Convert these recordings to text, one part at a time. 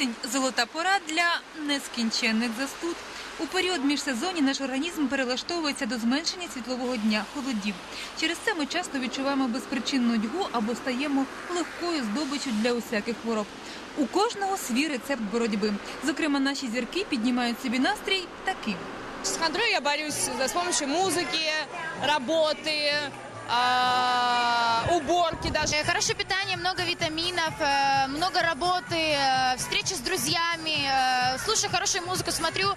Осінь золота пора для нескінченних застуд. У період міжсезонні наш організм перелаштовується до зменшення світлового дня, холодів. Через це ми часто відчуваємо безпричинну нудьгу або стаємо легкою здобиччю для усяких хвороб. У кожного свій рецепт боротьби. Зокрема, наші зірки піднімають собі настрій таким. С хандрой я борюсь за- музыки, работы, а, уборки даже. Э, Хорошее питание, много витаминов, э, много работы, э, встречи с друзьями, э, слушаю хорошую музыку, смотрю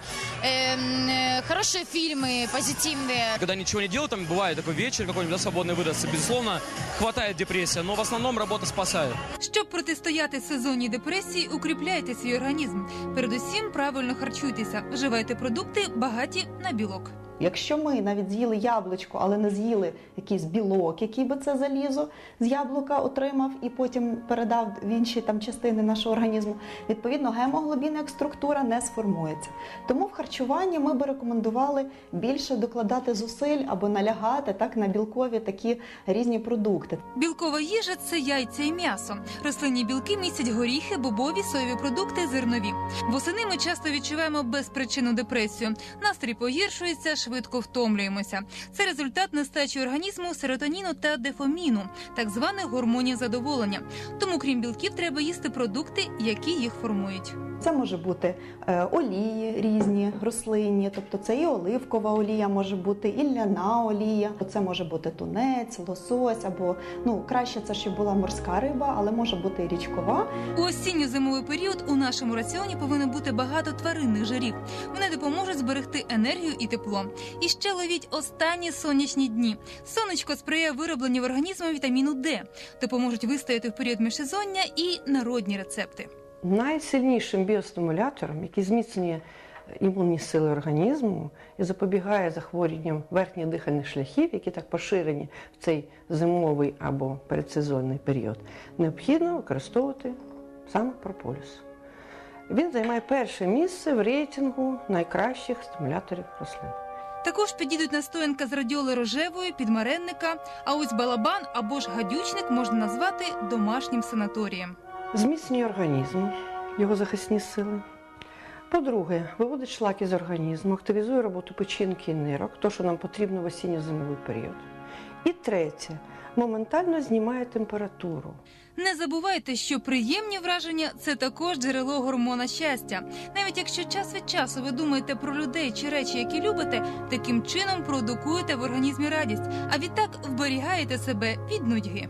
э, м, э, хорошие фильмы, позитивные. Когда ничего не делаю, там бывает такой вечер какой-нибудь да, свободный выдастся, безусловно, хватает депрессия, но в основном работа спасает. Щоб протистояти сезонній депресії, укріпляйте свій організм. Передусім, правильно харчуйтеся, вживайте продукти багаті на білок. Якщо ми навіть з'їли яблучко, але не з'їли якийсь білок, який би це залізо з яблука отримав і потім передав в інші там частини нашого організму, відповідно гемоглобін як структура не сформується. Тому в харчуванні ми би рекомендували більше докладати зусиль або налягати так на білкові такі різні продукти. Білкова їжа це яйця і м'ясо. Рослинні білки містять горіхи, бобові, соєві продукти, зернові. Восени ми часто відчуваємо безпричинну депресію. Настрій погіршується, швидко втомлюємося. Це результат нестачі організму серотоніну та дефоміну, так званих гормонів задоволення. Тому, крім білків, треба їсти продукти, які їх формують. Це може бути е, олії різні, рослинні, тобто це і оливкова олія може бути, і ляна олія. Це може бути тунець, лосось або ну краще це щоб була морська риба, але може бути і річкова. У осінньо-зимовий період у нашому раціоні повинно бути багато тваринних жирів. Вони допоможуть зберегти енергію і тепло. І ще ловіть останні сонячні дні. Сонечко сприяє виробленню в організму вітаміну Д, допоможуть вистояти в період міжсезоння і народні рецепти. Найсильнішим біостимулятором, який зміцнює імунні сили організму і запобігає захворюванням верхніх дихальних шляхів, які так поширені в цей зимовий або передсезонний період, необхідно використовувати саме прополіс. Він займає перше місце в рейтингу найкращих стимуляторів рослин. Також підійдуть настоянка з радіоли рожевої, підмаренника, а ось балабан або ж гадючник можна назвати домашнім санаторієм. Зміцнює організм, його захисні сили. По-друге, виводить шлаки з організму, активізує роботу печінки і нирок, то, що нам потрібно в осінньо-зимовий період. І третє, моментально знімає температуру. Не забувайте, що приємні враження це також джерело гормона щастя. Навіть якщо час від часу ви думаєте про людей чи речі, які любите, таким чином продукуєте в організмі радість, а відтак вберігаєте себе від нудьги.